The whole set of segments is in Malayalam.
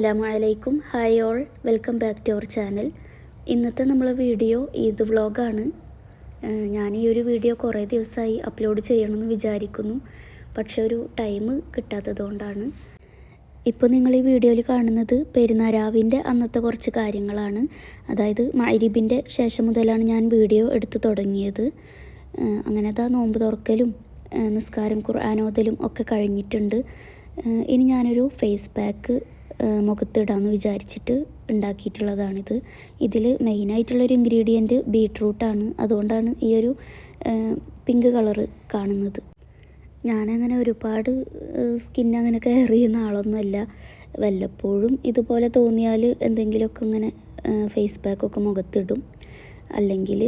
അസ്സലാമു അലൈക്കും hi all welcome back to our channel ഇന്നത്തെ നമ്മൾ വീഡിയോ ഈദ് വ്ളോഗാണ് ഞാൻ ഈ ഒരു വീഡിയോ കുറേ ദിവസമായി അപ്ലോഡ് ചെയ്യണമെന്ന് വിചാരിക്കുന്നു. പക്ഷെ ഒരു ടൈം കിട്ടാത്തതുകൊണ്ടാണ് ഇപ്പോൾ നിങ്ങൾ ഈ വീഡിയോയിൽ കാണുന്നത് പെരുന്നാരാവിന്റെ അന്നത്തെ കുറച്ച് കാര്യങ്ങളാണ്. അതായത് മൈരിബിന്റെ ശേഷം മുതലാണ് ഞാൻ വീഡിയോ എടുത്തു തുടങ്ങിയത്. അങ്ങനെ അതാ നോമ്പ് തുറക്കലും നിസ്കാരം ഖുർആാനോദലും ഒക്കെ കഴിഞ്ഞിട്ടുണ്ട്. ഇനി ഞാനൊരു ഫേസ് പാക്ക് മുഖത്തിടാമെന്ന് വിചാരിച്ചിട്ട് ഉണ്ടാക്കിയിട്ടുള്ളതാണിത്. ഇതിൽ മെയിനായിട്ടുള്ളൊരു ഇൻഗ്രീഡിയന്റ് ബീട്രൂട്ടാണ് അതുകൊണ്ടാണ് ഈ ഒരു പിങ്ക് കളറ് കാണുന്നത്. ഞാനങ്ങനെ ഒരുപാട് സ്കിൻ അങ്ങനെ കെയർ ചെയ്യുന്ന ആളൊന്നുമല്ല. വല്ലപ്പോഴും ഇതുപോലെ തോന്നിയാൽ എന്തെങ്കിലുമൊക്കെ ഇങ്ങനെ ഫേസ് പാക്കൊക്കെ മുഖത്തിടും. അല്ലെങ്കിൽ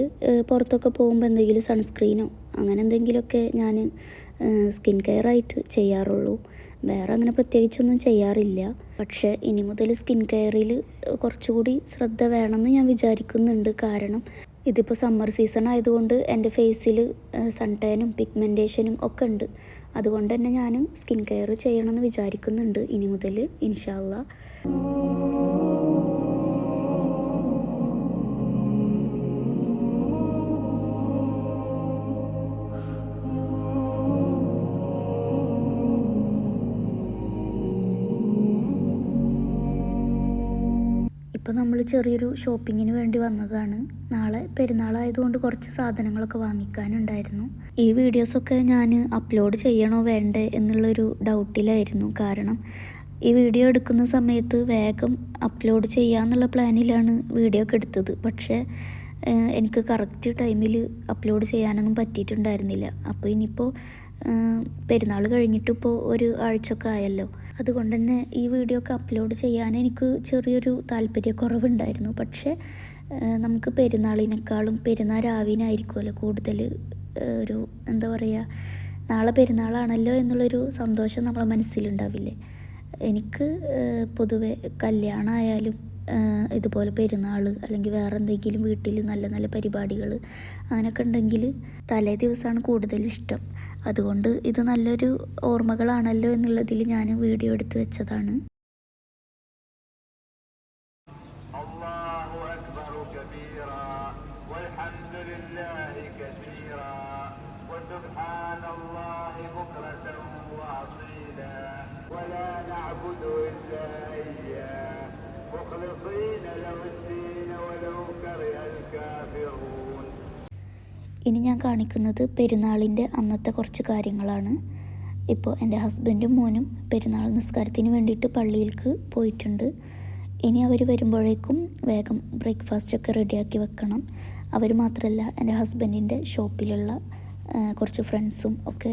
പുറത്തൊക്കെ പോകുമ്പോൾ എന്തെങ്കിലും സൺസ്ക്രീനോ അങ്ങനെ എന്തെങ്കിലുമൊക്കെ ഞാൻ സ്കിൻ കെയർ ആയിട്ട് ചെയ്യാറുള്ളൂ. വേറെ അങ്ങനെ പ്രത്യേകിച്ചൊന്നും ചെയ്യാറില്ല. പക്ഷേ ഇനി മുതൽ സ്കിൻ കെയറിൽ കുറച്ചുകൂടി ശ്രദ്ധ വേണമെന്ന് ഞാൻ വിചാരിക്കുന്നുണ്ട്. കാരണം ഇതിപ്പോൾ സമ്മർ സീസൺ ആയതുകൊണ്ട് എന്റെ ഫേസിൽ സൺ ടാനും പിഗ്മെന്റേഷനും ഒക്കെ ഉണ്ട്. അതുകൊണ്ട് തന്നെ ഞാൻ സ്കിൻ കെയർ ചെയ്യണമെന്ന് വിചാരിക്കുന്നുണ്ട്. ഇനി മുതൽ ഇൻഷാല്ല ഇപ്പോൾ നമ്മൾ ചെറിയൊരു ഷോപ്പിങ്ങിന് വേണ്ടി വന്നതാണ്. നാളെ പെരുന്നാളായതുകൊണ്ട് കുറച്ച് സാധനങ്ങളൊക്കെ വാങ്ങിക്കാനുണ്ടായിരുന്നു. ഈ വീഡിയോസൊക്കെ ഞാൻ അപ്ലോഡ് ചെയ്യണോ വേണ്ടേ എന്നുള്ളൊരു ഡൗട്ടിലായിരുന്നു. കാരണം ഈ വീഡിയോ എടുക്കുന്ന സമയത്ത് വേഗം അപ്ലോഡ് ചെയ്യാമെന്നുള്ള പ്ലാനിലാണ് വീഡിയോ ഒക്കെ എടുത്തത്. പക്ഷേ എനിക്ക് കറക്റ്റ് ടൈമിൽ അപ്ലോഡ് ചെയ്യാനൊന്നും പറ്റിയിട്ടുണ്ടായിരുന്നില്ല. അപ്പോൾ ഇനിയിപ്പോൾ പെരുന്നാൾ കഴിഞ്ഞിട്ടിപ്പോൾ ഒരു ആഴ്ചയൊക്കെ ആയല്ലോ. അതുകൊണ്ട് തന്നെ ഈ വീഡിയോ ഒക്കെ അപ്ലോഡ് ചെയ്യാൻ എനിക്ക് ചെറിയൊരു താല്പര്യക്കുറവുണ്ടായിരുന്നു. പക്ഷേ നമുക്ക് പെരുന്നാളിനേക്കാളും പെരുന്നാൾ രാവിനായിരിക്കുമല്ലോ കൂടുതൽ ഒരു എന്താ പറയുക നാളെ പെരുന്നാളാണല്ലോ എന്നുള്ളൊരു സന്തോഷം നമ്മളെ മനസ്സിലുണ്ടാവില്ലേ? എനിക്ക് പൊതുവെ കല്യാണമായാലും ഇതുപോലെ പെരുന്നാൾ അല്ലെങ്കിൽ വേറെ എന്തെങ്കിലും വീട്ടിൽ നല്ല നല്ല പരിപാടികൾ അങ്ങനെയൊക്കെ ഉണ്ടെങ്കിൽ തലേ ദിവസമാണ് കൂടുതൽ ഇഷ്ടം അതുകൊണ്ട് ഇത് നല്ലൊരു ഓർമ്മകളാണല്ലോ എന്നുള്ളതിൽ ഞാൻ വീഡിയോ എടുത്ത് വെച്ചതാണ് الله أكبر كبيرا والحمد لله كثيرا وسبحان الله بكرة وأصيلا ولا نعبد إلا ഇനി ഞാൻ കാണിക്കുന്നത് പെരുന്നാളിന്റെ അന്നത്തെ കുറച്ച് കാര്യങ്ങളാണ്. ഇപ്പോൾ എന്റെ ഹസ്ബൻഡും മോനും പെരുന്നാൾ നിസ്കാരത്തിന് വേണ്ടിയിട്ട് പള്ളിയിലേക്ക് പോയിട്ടുണ്ട്. ഇനി അവർ വരുമ്പോഴേക്കും വേഗം ബ്രേക്ക്ഫാസ്റ്റ് ഒക്കെ റെഡിയാക്കി വെക്കണം. അവർ മാത്രമല്ല എന്റെ ഹസ്ബൻഡിന്റെ ഷോപ്പിലുള്ള കുറച്ച് ഫ്രണ്ട്സും ഒക്കെ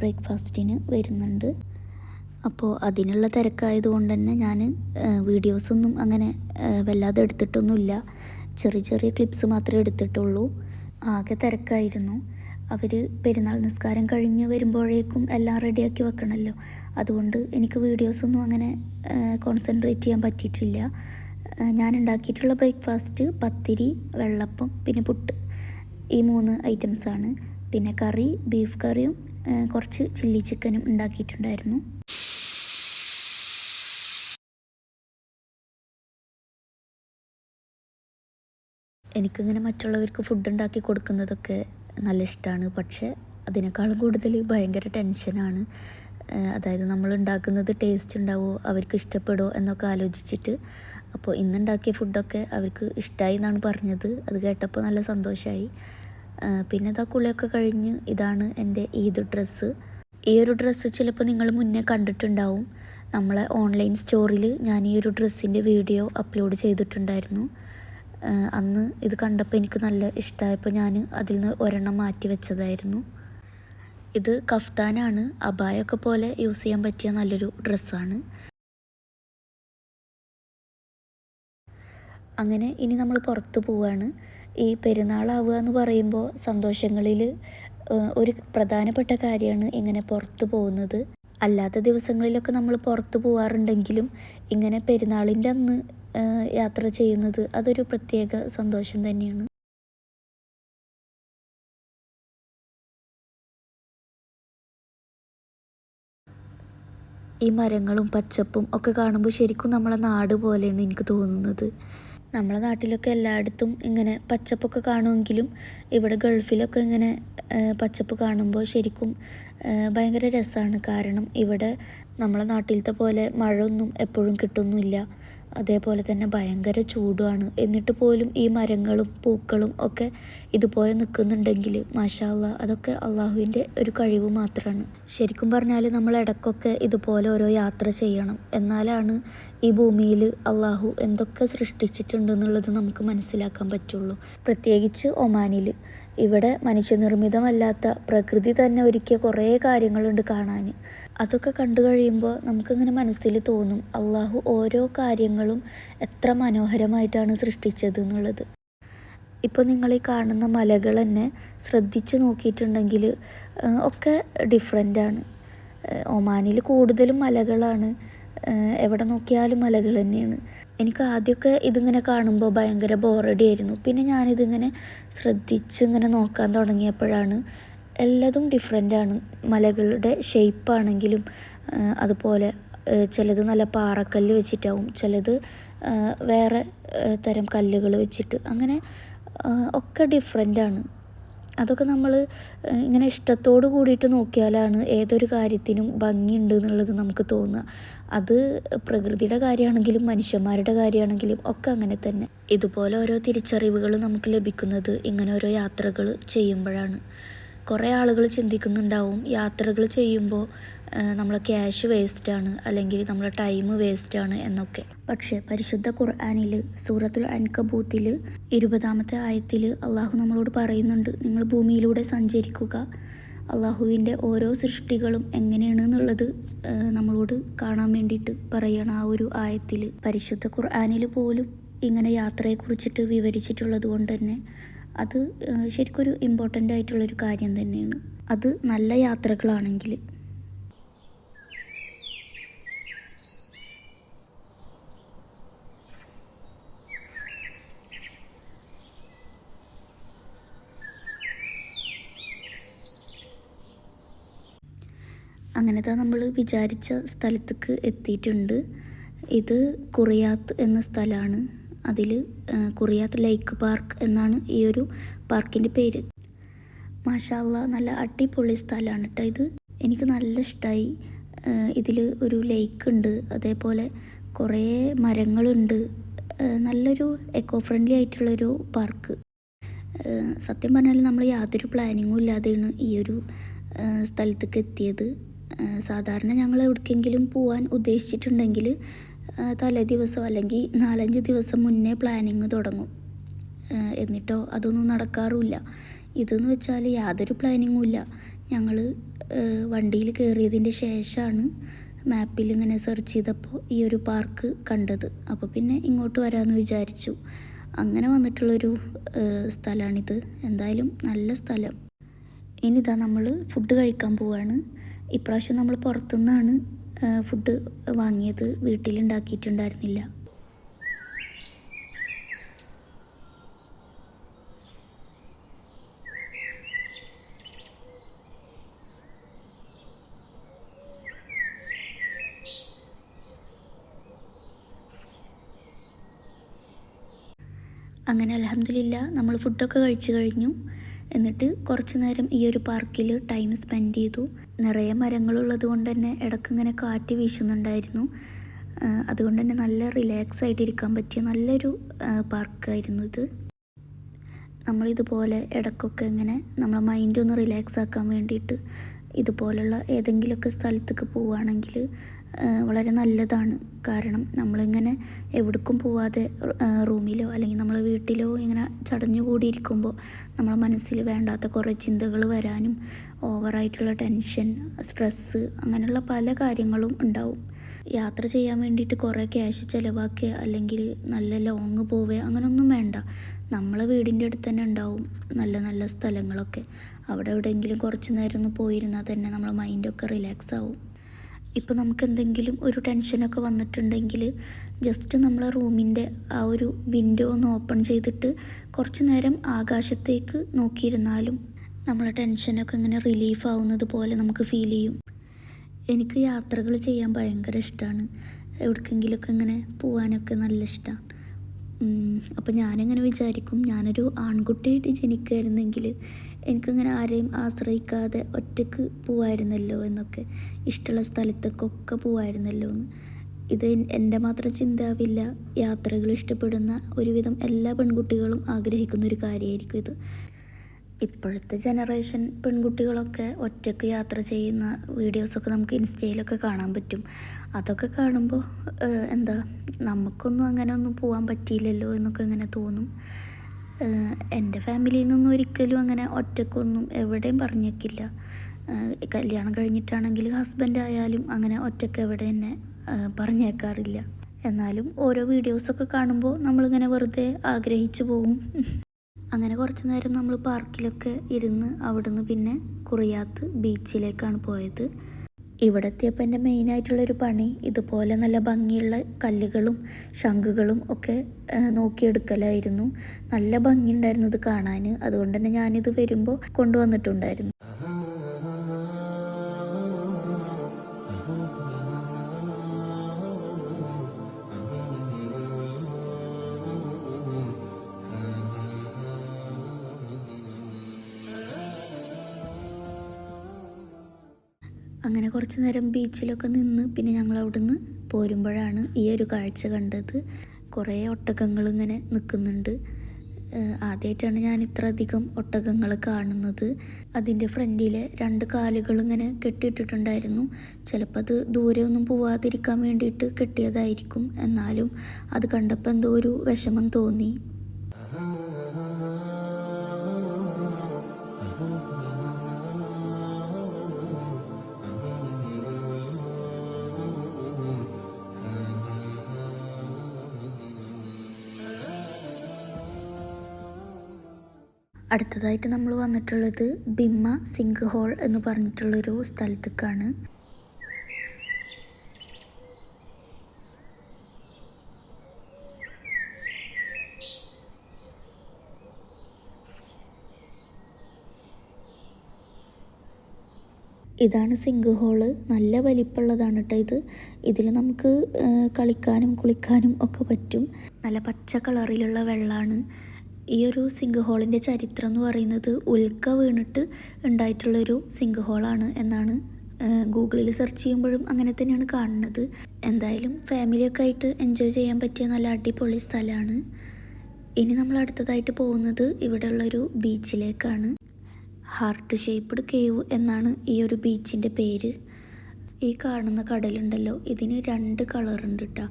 ബ്രേക്ക്ഫാസ്റ്റിന് വരുന്നുണ്ട്. അപ്പോൾ അതിനുള്ള തിരക്കായതുകൊണ്ട് തന്നെ ഞാൻ വീഡിയോസൊന്നും അങ്ങനെ വല്ലാതെ എടുത്തിട്ടൊന്നുമില്ല. ചെറിയ ചെറിയ ക്ലിപ്സ് മാത്രമേ എടുത്തിട്ടുള്ളൂ. ആകെ തിരക്കായിരുന്നു. അവർ പെരുന്നാൾ നിസ്കാരം കഴിഞ്ഞ് വരുമ്പോഴേക്കും എല്ലാം റെഡിയാക്കി വെക്കണമല്ലോ. അതുകൊണ്ട് എനിക്ക് വീഡിയോസൊന്നും അങ്ങനെ കോൺസെൻട്രേറ്റ് ചെയ്യാൻ പറ്റിയിട്ടില്ല. ഞാൻ ഉണ്ടാക്കിയിട്ടുള്ള ബ്രേക്ക്ഫാസ്റ്റ് പത്തിരി വെള്ളപ്പം പിന്നെ പുട്ട്. ഈ മൂന്ന് ഐറ്റംസാണ് പിന്നെ കറി ബീഫ് കറിയും കുറച്ച് ചില്ലി ചിക്കനും ഉണ്ടാക്കിയിട്ടുണ്ടായിരുന്നു. എനിക്കിങ്ങനെ മറ്റുള്ളവർക്ക് ഫുഡ് ഉണ്ടാക്കി കൊടുക്കുന്നതൊക്കെ നല്ല ഇഷ്ടമാണ് പക്ഷേ അതിനേക്കാളും കൂടുതൽ ഭയങ്കര ടെൻഷനാണ് അതായത് നമ്മൾ ഉണ്ടാക്കുന്നത് ടേസ്റ്റ് ഉണ്ടാവുമോ അവർക്ക് ഇഷ്ടപ്പെടുമോ എന്നൊക്കെ ആലോചിച്ചിട്ട് അപ്പോൾ ഇന്നുണ്ടാക്കിയ ഫുഡൊക്കെ അവർക്ക് ഇഷ്ടമായി എന്നാണ് പറഞ്ഞത്. അത് കേട്ടപ്പോൾ നല്ല സന്തോഷമായി പിന്നെ ഇതാ കുളിയൊക്കെ കഴിഞ്ഞ് ഇതാണ് എന്റെ ഈദ് ഡ്രസ്സ് ഈ ഒരു ഡ്രസ്സ് ചിലപ്പോൾ നിങ്ങൾ മുന്നേ കണ്ടിട്ടുണ്ടാവും. നമ്മളെ ഓൺലൈൻ സ്റ്റോറിൽ ഞാൻ ഈ ഒരു ഡ്രസ്സിന്റെ വീഡിയോ അപ്ലോഡ് ചെയ്തിട്ടുണ്ടായിരുന്നു. അന്ന് ഇത് കണ്ടപ്പോൾ എനിക്ക് നല്ല ഇഷ്ടമായപ്പോൾ ഞാൻ അതിൽ നിന്ന് ഒരെണ്ണം മാറ്റി വെച്ചതായിരുന്നു. ഇത് കഫ്താനാണ്. അബായൊക്കെ പോലെ യൂസ് ചെയ്യാൻ പറ്റിയ നല്ലൊരു ഡ്രസ്സാണ്. അങ്ങനെ ഇനി നമ്മൾ പുറത്ത് പോവാണ്. ഈ പെരുന്നാളാവുക എന്ന് പറയുമ്പോൾ സന്തോഷങ്ങളിൽ ഒരു പ്രധാനപ്പെട്ട കാര്യമാണ് ഇങ്ങനെ പുറത്ത് പോകുന്നത്. അല്ലാത്ത ദിവസങ്ങളിലൊക്കെ നമ്മൾ പുറത്ത് പോവാറുണ്ടെങ്കിലും ഇങ്ങനെ പെരുന്നാളിന്റെ അന്ന് യാത്ര ചെയ്യുന്നത് അതൊരു പ്രത്യേക സന്തോഷം തന്നെയാണ്. ഈ മരങ്ങളും പച്ചപ്പും ഒക്കെ കാണുമ്പോൾ ശരിക്കും നമ്മളെ നാട് പോലെയാണ് എനിക്ക് തോന്നുന്നത്. നമ്മളെ നാട്ടിലൊക്കെ എല്ലായിടത്തും ഇങ്ങനെ പച്ചപ്പൊക്കെ കാണുമെങ്കിലും ഇവിടെ ഗൾഫിലൊക്കെ ഇങ്ങനെ പച്ചപ്പ് കാണുമ്പോൾ ശരിക്കും ഭയങ്കര രസമാണ്. കാരണം ഇവിടെ നമ്മളെ നാട്ടിലത്തെ പോലെ മഴയൊന്നും എപ്പോഴും കിട്ടുന്നില്ല. അതേപോലെ തന്നെ ഭയങ്കര ചൂടുമാണ്. എന്നിട്ട് പോലും ഈ മരങ്ങളും പൂക്കളും ഒക്കെ ഇതുപോലെ നിൽക്കുന്നുണ്ടെങ്കിൽ മാഷാല്ല അതൊക്കെ അള്ളാഹുവിന്റെ ഒരു കഴിവ് മാത്രമാണ് ശരിക്കും പറഞ്ഞാൽ നമ്മൾ ഇടയ്ക്കൊക്കെ ഇതുപോലെ ഓരോ യാത്ര ചെയ്യണം. എന്നാലാണ് ഈ ഭൂമിയിൽ അള്ളാഹു എന്തൊക്കെ സൃഷ്ടിച്ചിട്ടുണ്ടെന്നുള്ളത് നമുക്ക് മനസ്സിലാക്കാൻ പറ്റുള്ളൂ. പ്രത്യേകിച്ച് ഒമാനിൽ ഇവിടെ മനുഷ്യനിർമ്മിതമല്ലാത്ത പ്രകൃതി തന്നെ ഒരുക്കിയ കുറേ കാര്യങ്ങളുണ്ട് കാണാൻ അതൊക്കെ കണ്ടു കഴിയുമ്പോൾ നമുക്കിങ്ങനെ മനസ്സിൽ തോന്നും അള്ളാഹു ഓരോ കാര്യങ്ങളും എത്ര മനോഹരമായിട്ടാണ് സൃഷ്ടിച്ചത് എന്നുള്ളത്. ഇപ്പോൾ നിങ്ങൾ ഈ കാണുന്ന മലകൾ തന്നെ ശ്രദ്ധിച്ച് നോക്കിയിട്ടുണ്ടെങ്കിൽ ഒക്കെ ഡിഫറെന്റാണ് ഒമാനിൽ കൂടുതലും മലകളാണ്. എവിടെ നോക്കിയാലും മലകൾ തന്നെയാണ്. എനിക്ക് ആദ്യമൊക്കെ ഇതിങ്ങനെ കാണുമ്പോൾ ഭയങ്കര ബോറടിയായിരുന്നു പിന്നെ ഞാനിതിങ്ങനെ ശ്രദ്ധിച്ച് ഇങ്ങനെ നോക്കാൻ തുടങ്ങിയപ്പോഴാണ് എല്ലാതും ഡിഫറെന്റാണ് മലകളുടെ ഷേപ്പാണെങ്കിലും അതുപോലെ ചിലത് നല്ല പാറക്കല്ല് വെച്ചിട്ടാവും ചിലത് വേറെ തരം കല്ലുകൾ വെച്ചിട്ട്. അങ്ങനെ ഒക്കെ ഡിഫറെന്റാണ് അതൊക്കെ നമ്മൾ ഇങ്ങനെ ഇഷ്ടത്തോട് കൂടിയിട്ട് നോക്കിയാലാണ് ഏതൊരു കാര്യത്തിനും ഭംഗിയുണ്ട് എന്നുള്ളത് നമുക്ക് തോന്നുക. അത് പ്രകൃതിയുടെ കാര്യമാണെങ്കിലും മനുഷ്യന്മാരുടെ കാര്യമാണെങ്കിലും ഒക്കെ അങ്ങനെ തന്നെ. ഇതുപോലെ ഓരോ തിരിച്ചറിവുകൾ നമുക്ക് ലഭിക്കുന്നത് ഇങ്ങനെ ഓരോ യാത്രകൾ ചെയ്യുമ്പോഴാണ്. കുറേ ആളുകൾ ചിന്തിക്കുന്നുണ്ടാവും. യാത്രകൾ ചെയ്യുമ്പോൾ നമ്മളെ ക്യാഷ് വേസ്റ്റാണ് അല്ലെങ്കിൽ നമ്മളെ ടൈം വേസ്റ്റാണ് എന്നൊക്കെ. പക്ഷേ പരിശുദ്ധ ഖുർആാനിൽ സൂറത്തുൽ അൻകബൂത്തിൽ ഇരുപതാമത്തെ ആയത്തിൽ അള്ളാഹു നമ്മളോട് പറയുന്നുണ്ട് നിങ്ങൾ ഭൂമിയിലൂടെ സഞ്ചരിക്കുക. അള്ളാഹുവിന്റെ ഓരോ സൃഷ്ടികളും എങ്ങനെയാണ് എന്നുള്ളത് നമ്മളോട് കാണാൻ വേണ്ടിയിട്ട് പറയണ ആ ഒരു ആയത്തിൽ. പരിശുദ്ധ ഖുർആാനിൽ പോലും ഇങ്ങനെ യാത്രയെക്കുറിച്ചിട്ട് വിവരിച്ചിട്ടുള്ളത് കൊണ്ട് തന്നെ അത് ശരിക്കൊരു ഇമ്പോർട്ടന്റ് ആയിട്ടുള്ളൊരു കാര്യം തന്നെയാണ്. അത് നല്ല യാത്രകളാണെങ്കിൽ. അങ്ങനത്തെ നമ്മൾ വിചാരിച്ച സ്ഥലത്തേക്ക് എത്തിയിട്ടുണ്ട്. ഇത് കുറിയാത്ത് എന്ന സ്ഥലമാണ് അതിൽ കുറിയാത്ത് ലേക്ക് പാർക്ക് എന്നാണ് ഈ ഒരു പാർക്കിന്റെ പേര്. മാഷാല്ല നല്ല അടിപൊളി സ്ഥലമാണ് കേട്ടോ ഇത്. എനിക്ക് നല്ല ഇഷ്ടമായി ഇതിൽ ഒരു ലേക്ക് ഉണ്ട് അതേപോലെ കുറേ മരങ്ങളുണ്ട്. നല്ലൊരു എക്കോ ഫ്രണ്ട്ലി ആയിട്ടുള്ളൊരു പാർക്ക്. സത്യം പറഞ്ഞാൽ നമ്മൾ യാതൊരു പ്ലാനിങ്ങും ഇല്ലാതെയാണ് ഈ ഒരു സ്ഥലത്തേക്ക് എത്തിയത്. സാധാരണ ഞങ്ങൾ എവിടേക്കെങ്കിലും പോകാൻ ഉദ്ദേശിച്ചിട്ടുണ്ടെങ്കിൽ തലേ ദിവസം അല്ലെങ്കിൽ നാലഞ്ച് ദിവസം മുന്നേ പ്ലാനിങ് തുടങ്ങും. എന്നിട്ടോ അതൊന്നും നടക്കാറുമില്ല. ഇതെന്ന് വെച്ചാൽ യാതൊരു പ്ലാനിങ്ങും ഇല്ല. ഞങ്ങൾ വണ്ടിയിൽ കയറിയതിന്റെ ശേഷമാണ് മാപ്പിൽ ഇങ്ങനെ സെർച്ച് ചെയ്തപ്പോൾ ഈ ഒരു പാർക്ക് കണ്ടത്. അപ്പോൾ പിന്നെ ഇങ്ങോട്ട് വരാമെന്ന് വിചാരിച്ചു. അങ്ങനെ വന്നിട്ടുള്ളൊരു സ്ഥലമാണിത്. എന്തായാലും നല്ല സ്ഥലം. ഇനിതാ നമ്മൾ ഫുഡ് കഴിക്കാൻ പോവാണ്. ഇപ്രാവശ്യം നമ്മൾ പുറത്തുനിന്നാണ് ഫുഡ് വാങ്ങിയത് വീട്ടിലുണ്ടാക്കിയിട്ടുണ്ടായിരുന്നില്ല. അങ്ങനെ അലഹമില്ല നമ്മൾ ഫുഡൊക്കെ കഴിച്ചു കഴിഞ്ഞു. എന്നിട്ട് കുറച്ച് നേരം ഈ ഒരു പാർക്കിൽ ടൈം സ്പെൻഡ് ചെയ്തു. നിറയെ മരങ്ങളുള്ളത് കൊണ്ട് തന്നെ ഇടയ്ക്ക് ഇങ്ങനെ കാറ്റ് വീശുന്നുണ്ടായിരുന്നു. അതുകൊണ്ട് തന്നെ നല്ല റിലാക്സ് ആയിട്ട് ഇരിക്കാൻ പറ്റിയ നല്ലൊരു പാർക്കായിരുന്നു ഇത്. നമ്മളിതുപോലെ ഇടയ്ക്കൊക്കെ ഇങ്ങനെ നമ്മളെ മൈൻഡ് ഒന്ന് റിലാക്സ് ആക്കാൻ വേണ്ടിയിട്ട് ഇതുപോലുള്ള ഏതെങ്കിലുമൊക്കെ സ്ഥലത്തേക്ക് പോവുകയാണെങ്കിൽ വളരെ നല്ലതാണ്. കാരണം നമ്മളിങ്ങനെ എവിടേക്കും പോവാതെ റൂമിലോ അല്ലെങ്കിൽ നമ്മളെ വീട്ടിലോ ഇങ്ങനെ ചടഞ്ഞുകൂടിയിരിക്കുമ്പോൾ നമ്മളെ മനസ്സിൽ വേണ്ടാത്ത കുറേ ചിന്തകൾ വരാനും ഓവറായിട്ടുള്ള ടെൻഷൻ സ്ട്രെസ്സ് അങ്ങനെയുള്ള പല കാര്യങ്ങളും ഉണ്ടാവും. യാത്ര ചെയ്യാൻ വേണ്ടിയിട്ട് കുറേ ക്യാഷ് ചിലവാക്കുക അല്ലെങ്കിൽ നല്ല ലോങ് പോവുക അങ്ങനെയൊന്നും വേണ്ട. നമ്മളെ വീടിന്റെ അടുത്ത് തന്നെ ഉണ്ടാവും നല്ല നല്ല സ്ഥലങ്ങളൊക്കെ. അവിടെ എവിടെയെങ്കിലും കുറച്ച് നേരം ഒന്ന് പോയിരുന്നാൽ തന്നെ നമ്മളെ മൈൻഡൊക്കെ റിലാക്സ് ആവും. ഇപ്പോൾ നമുക്ക് എന്തെങ്കിലും ഒരു ടെൻഷനൊക്കെ വന്നിട്ടുണ്ടെങ്കിൽ ജസ്റ്റ് നമ്മളെ റൂമിന്റെ ആ ഒരു വിൻഡോ ഒന്ന് ഓപ്പൺ ചെയ്തിട്ട് കുറച്ച് നേരം ആകാശത്തേക്ക് നോക്കിയിരുന്നാലും നമ്മളെ ടെൻഷനൊക്കെ ഇങ്ങനെ റിലീഫ് ആവുന്നത് പോലെ നമുക്ക് ഫീൽ ചെയ്യും. എനിക്ക് യാത്രകൾ ചെയ്യാൻ ഭയങ്കര ഇഷ്ടമാണ് എവിടേക്കെങ്കിലുമൊക്കെ ഇങ്ങനെ പോകാനൊക്കെ നല്ല ഇഷ്ടമാണ് അപ്പോൾ ഞാനിങ്ങനെ വിചാരിക്കും ഞാനൊരു ആൺകുട്ടിയായിട്ട് ജനിക്കുമായിരുന്നെങ്കിൽ എനിക്കിങ്ങനെ ആരെയും ആശ്രയിക്കാതെ ഒറ്റയ്ക്ക് പോവായിരുന്നല്ലോ എന്നൊക്കെ ഇഷ്ടമുള്ള സ്ഥലത്തേക്കൊക്കെ പോവായിരുന്നല്ലോ എന്ന്. ഇത് എന്റെ മാത്രം ചിന്താവില്ല. യാത്രകൾ ഇഷ്ടപ്പെടുന്ന ഒരുവിധം എല്ലാ പെൺകുട്ടികളും ആഗ്രഹിക്കുന്ന ഒരു കാര്യമായിരിക്കും ഇത്. ഇപ്പോഴത്തെ ജനറേഷൻ പെൺകുട്ടികളൊക്കെ ഒറ്റയ്ക്ക് യാത്ര ചെയ്യുന്ന വീഡിയോസൊക്കെ നമുക്ക് ഇൻസ്റ്റയിലൊക്കെ കാണാൻ പറ്റും. അതൊക്കെ കാണുമ്പോൾ എന്താ നമുക്കൊന്നും അങ്ങനെ ഒന്നും പോകാൻ പറ്റിയില്ലല്ലോ എന്നൊക്കെ ഇങ്ങനെ തോന്നും. എന്റെ ഫാമിലിയിൽ നിന്നും ഒരിക്കലും അങ്ങനെ ഒറ്റക്കൊന്നും എവിടെയും പറഞ്ഞേക്കില്ല. കല്യാണം കഴിഞ്ഞിട്ടാണെങ്കിൽ ഹസ്ബൻഡ് ആയാലും അങ്ങനെ ഒറ്റയ്ക്ക് എവിടെ തന്നെ പറഞ്ഞേക്കാറില്ല. എന്നാലും ഓരോ വീഡിയോസൊക്കെ കാണുമ്പോൾ നമ്മളിങ്ങനെ വെറുതെ ആഗ്രഹിച്ചു പോകും അങ്ങനെ കുറച്ച് നേരം നമ്മൾ പാർക്കിലൊക്കെ ഇരുന്ന് അവിടുന്ന് പിന്നെ കുറിയാത്ത് ബീച്ചിലേക്കാണ് പോയത്. ഇവിടെ എത്തിയപ്പോൾ എന്റെ മെയിനായിട്ടുള്ളൊരു പണി. ഇതുപോലെ നല്ല ഭംഗിയുള്ള കല്ലുകളും ശംഖുകളും ഒക്കെ നോക്കിയെടുക്കലായിരുന്നു. നല്ല ഭംഗിയുണ്ടായിരുന്നു ഇത് കാണാൻ അതുകൊണ്ട് തന്നെ ഞാനിത് വരുമ്പോൾ കൊണ്ടുവന്നിട്ടുണ്ടായിരുന്നു. കുറച്ച് നേരം ബീച്ചിലൊക്കെ നിന്ന് പിന്നെ ഞങ്ങൾ അവിടുന്ന് പോരുമ്പോഴാണ് ഈ ഒരു കാഴ്ച കണ്ടത്. കുറേ ഒട്ടകങ്ങൾ ഇങ്ങനെ നിൽക്കുന്നുണ്ട്. ആദ്യമായിട്ടാണ് ഞാൻ ഇത്ര അധികം ഒട്ടകങ്ങൾ കാണുന്നത്. അതിന്റെ ഫ്രണ്ടിലെ രണ്ട് കാലുകൾ ഇങ്ങനെ കെട്ടിയിട്ടിട്ടുണ്ടായിരുന്നു. ചിലപ്പോൾ അത് ദൂരെ ഒന്നും പോവാതിരിക്കാൻ വേണ്ടിയിട്ട് കെട്ടിയതായിരിക്കും. എന്നാലും അത് കണ്ടപ്പോൾ എന്തോ ഒരു വിഷമം തോന്നി. അടുത്തതായിട്ട് നമ്മൾ വന്നിട്ടുള്ളത് ബിമ്മ സിങ്ക് ഹോൾ എന്ന് പറഞ്ഞിട്ടുള്ളൊരു സ്ഥലത്തേക്കാണ്. ഇതാണ് സിങ്ക് ഹോൾ നല്ല വലിപ്പമുള്ളതാണ് കേട്ടോ ഇത്. ഇതിൽ നമുക്ക് കളിക്കാനും കുളിക്കാനും ഒക്കെ പറ്റും. നല്ല പച്ച കളറിലുള്ള വെള്ളമാണ് ഈ ഒരു സിങ്ക് ഹോളിന്റെ ചരിത്രം എന്ന് പറയുന്നത് ഉൽക്ക വീണിട്ട് ഉണ്ടായിട്ടുള്ളൊരു സിങ്ക് ഹോളാണ് എന്നാണ് ഗൂഗിളിൽ സെർച്ച് ചെയ്യുമ്പോഴും അങ്ങനെ തന്നെയാണ് കാണുന്നത്. എന്തായാലും ഫാമിലിയൊക്കെ ആയിട്ട് എൻജോയ് ചെയ്യാൻ പറ്റിയ നല്ല അടിപൊളി സ്ഥലമാണ് ഇനി നമ്മൾ അടുത്തതായിട്ട് പോകുന്നത് ഇവിടെയുള്ളൊരു ബീച്ചിലേക്കാണ് ഹാർട്ട് ഷേപ്പ്ഡ് കേവ് എന്നാണ് ഈ ഒരു ബീച്ചിന്റെ പേര്. ഈ കാണുന്ന കടലുണ്ടല്ലോ ഇതിന് രണ്ട് കളറുണ്ട് കേട്ടോ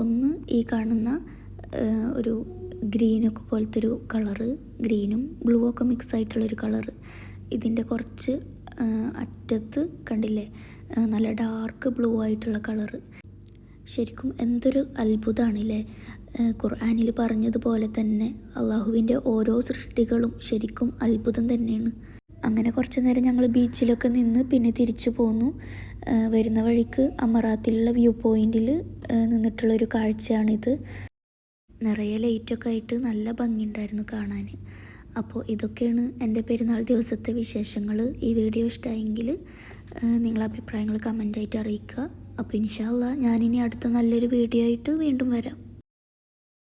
ഒന്ന് ഈ കാണുന്ന ഒരു ഗ്രീനൊക്കെ പോലത്തെ ഒരു കളറ് ഗ്രീനും ബ്ലൂ ഒക്കെ മിക്സ് ആയിട്ടുള്ളൊരു കളറ്. ഇതിന്റെ കുറച്ച് അറ്റത്ത് കണ്ടില്ലേ നല്ല ഡാർക്ക് ബ്ലൂ ആയിട്ടുള്ള കളറ്. ശരിക്കും എന്തൊരു അത്ഭുതമാണില്ലേ ഖുർആാനിൽ പറഞ്ഞതുപോലെ തന്നെ അള്ളാഹുവിന്റെ ഓരോ സൃഷ്ടികളും ശരിക്കും അത്ഭുതം തന്നെയാണ്. അങ്ങനെ കുറച്ച് നേരം ഞങ്ങൾ ബീച്ചിലൊക്കെ നിന്ന് പിന്നെ തിരിച്ചു പോന്നു. വരുന്ന വഴിക്ക് അമറാത്തിലുള്ള വ്യൂ പോയിന്റിൽ നിന്നിട്ടുള്ളൊരു കാഴ്ചയാണിത്. നിറയെ ലൈറ്റൊക്കെ ആയിട്ട് നല്ല ഭംഗിയുണ്ടായിരുന്നു കാണാൻ അപ്പോൾ ഇതൊക്കെയാണ് എന്റെ പെരുന്നാൾ ദിവസത്തെ വിശേഷങ്ങൾ ഈ വീഡിയോ ഇഷ്ടമായെങ്കിൽ നിങ്ങളെ അഭിപ്രായങ്ങൾ കമന്റായിട്ട് അറിയിക്കുക. അപ്പോൾ ഇൻഷാല്ല ഞാനിനി അടുത്ത നല്ലൊരു വീഡിയോ ആയിട്ട് വീണ്ടും വരാം.